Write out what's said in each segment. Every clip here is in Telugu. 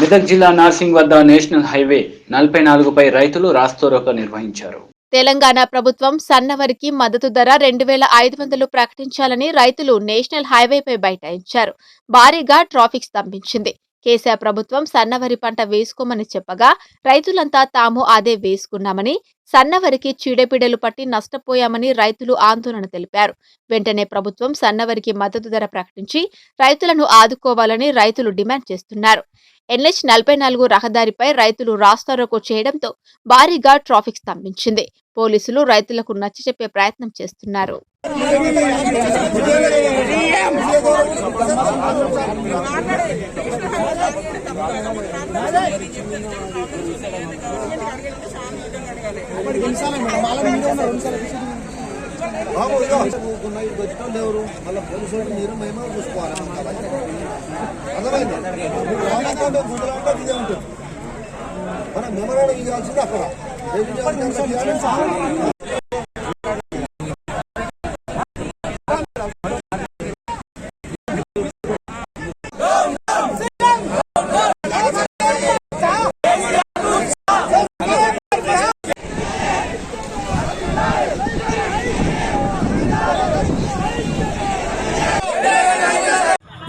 మెదక్ జిల్లా నార్సింగ్ వద్ద నేషనల్ హైవే నలభై నాలుగుపై రైతులు రాస్తోరోక నిర్వహించారు. తెలంగాణ ప్రభుత్వం సన్నవరికి మద్దతు ధర రెండు వేల ఐదు వందలు ప్రకటించాలని రైతులు నేషనల్ హైవేపై బైఠాయించారు. భారీగా ట్రాఫిక్ స్తంభించింది. కేసీఆర్ ప్రభుత్వం సన్నవరి పంట వేసుకోమని చెప్పగా రైతులంతా తాము అదే వేసుకున్నామని సన్నవరికి చీడపీడలు పట్టి నష్టపోయామని రైతులు ఆందోళన తెలిపారు. వెంటనే ప్రభుత్వం సన్నవరికి మద్దతు ధర ప్రకటించి రైతులను ఆదుకోవాలని రైతులు డిమాండ్ చేస్తున్నారు. ఎన్హెచ్ నలభై నాలుగు రహదారిపై రైతులు రాస్తారోకో చేయడంతో భారీగా ట్రాఫిక్ స్తంభించింది. పోలీసులు రైతులకు నచ్చచెప్పే ప్రయత్నం చేస్తున్నారు. బాబు ఇటు వచ్చిన లేరు మళ్ళీ పోలీసు మీరు మేము చూసుకోవాలి అర్థమైందా మీకు రామాక ఉంటే గుండెలు అంటే ఇదే ఉంటుంది మనం మెమరాండం ఇవ్వాల్సింది అక్కడ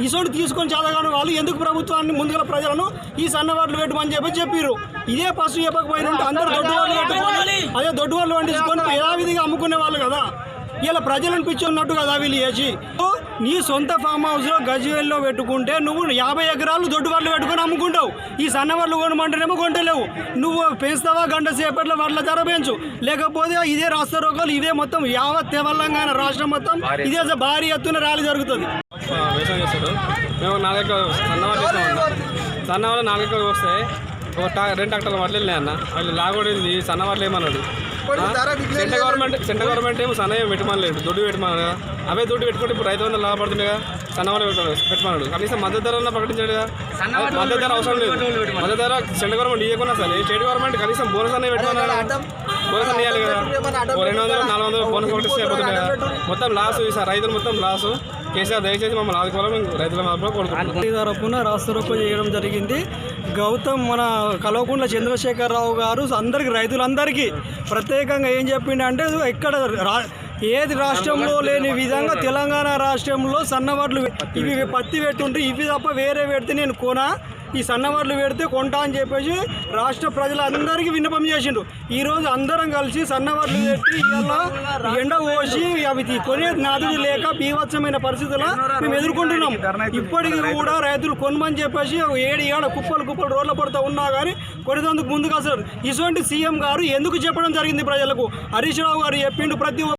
ఇసోడు తీసుకొని చదవగానే వాళ్ళు ఎందుకు ప్రభుత్వాన్ని ముందుగా ప్రజలను ఈ సన్నవాట్లు పెట్టమని చెప్పి చెప్పారు ఇదే ఫస్ట్ చెప్పకపోయిన ఉంటే అందరు దొడ్డు వాళ్ళు అదే దొడ్డు వాళ్ళు వండించుకొని యథావిధిగా అమ్ముకునే వాళ్ళు కదా. ఇలా ప్రజలను పిచ్చి ఉన్నట్టు కదా వీళ్ళు చేసి. ఓ, నీ సొంత ఫామ్ హౌస్లో గజ్వేల్లో పెట్టుకుంటే నువ్వు యాభై ఎకరాలు దొడ్డు వాళ్ళు పెట్టుకొని అమ్ముకుంటావు. ఈ సన్నవాళ్ళు కొనమంటేనేమో కొంటలేవు. నువ్వు పెంచుతావా గంట సేపట్లో వాళ్ళ ధర పెంచు. లేకపోతే ఇదే రాష్ట్ర రోగాలు ఇదే మొత్తం యావత్ తెలంగాణ రాష్ట్రం మొత్తం ఇదే భారీ ఎత్తున ర్యాలీ జరుగుతుంది. వ్యవసాయం చేస్తాడు. మేము నాలుగు సన్నవాళ్ళు ఇస్తామన్న సన్నవాళ్ళు నాలుగు ఎకరాలు వస్తాయి. ఒక టా రెండు ట్రాక్టర్ల వడ్లు వెళ్ళినాయి అన్న. వాళ్ళు లాగొడింది సన్నవాళ్ళు ఏమన్నాడు? సెంట్రల్ గవర్నమెంట్ సెంట్రల్ గవర్నమెంట్ ఏమో సన్న ఏం పెట్టమనలేదు దొడ్డు పెట్టమన్నాడు కదా. అవే దొడ్డు పెట్టుకుంటే ఇప్పుడు రైతు వందలు లాభపడుతుంది కదా సన్నవాళ్ళు పెట్టాడు పెట్టమన్నాడు. కనీసం మద్దతు ధర ప్రకటించాడు కదా. మద్దతు ధర అవసరం లేదు. మద్దతు ధర సెంట్రల్ గవర్నమెంట్ ఇవ్వకున్నా సరే స్టేట్ గవర్నమెంట్ కనీసం బోనస్ అనే పెట్టమన్నాడు బోనస్ అని ఇవ్వాలి కదా. రెండు వందలు నాలుగు వందలు బోనస్ కదా. మొత్తం లాస్ ఈ సార్ రైతులు మొత్తం లాస్. కేసీఆర్ దయచేసి మమ్మల్ని ఆదుకోవాలని రైతుల మాత్రం కోరుకుంటున్నాం. తరపున రాస్తారోకో చేయడం జరిగింది. గౌతమ్ మన కల్వకుంట్ల చంద్రశేఖరరావు గారు అందరికి రైతులందరికీ ప్రత్యేకంగా ఏం చెప్పిండంటే ఎక్కడ రా ఏది రాష్ట్రంలో లేని విధంగా తెలంగాణ రాష్ట్రంలో సన్నవాట్లు ఇవి పత్తి పెట్టుంటే ఇవి తప్ప వేరే పెడితే నేను కోనా? ఈ సన్నవర్లు పెడితే కొంటా అని చెప్పేసి రాష్ట్ర ప్రజలందరికీ విన్నపం చేసిండు ఈ రోజు అందరం కలిసి సన్నవర్లు పెట్టి ఇలా ఎండ పోసి అవి కొనే నాదుడు లేక బీభత్సమైన పరిస్థితుల్లో మేము ఎదుర్కొంటున్నాం. ఇప్పటికి కూడా రైతులు కొనమని చెప్పేసి ఒక ఏడు ఏడ కుప్పలు కుప్పలు రోడ్ల పడుతూ ఉన్నా కానీ కొనేందుకు ముందుకు అసలు ఇటువంటి సీఎం గారు ఎందుకు చెప్పడం జరిగింది ప్రజలకు? హరీష్ రావు గారు చెప్పిండు ప్రతి ఒక్క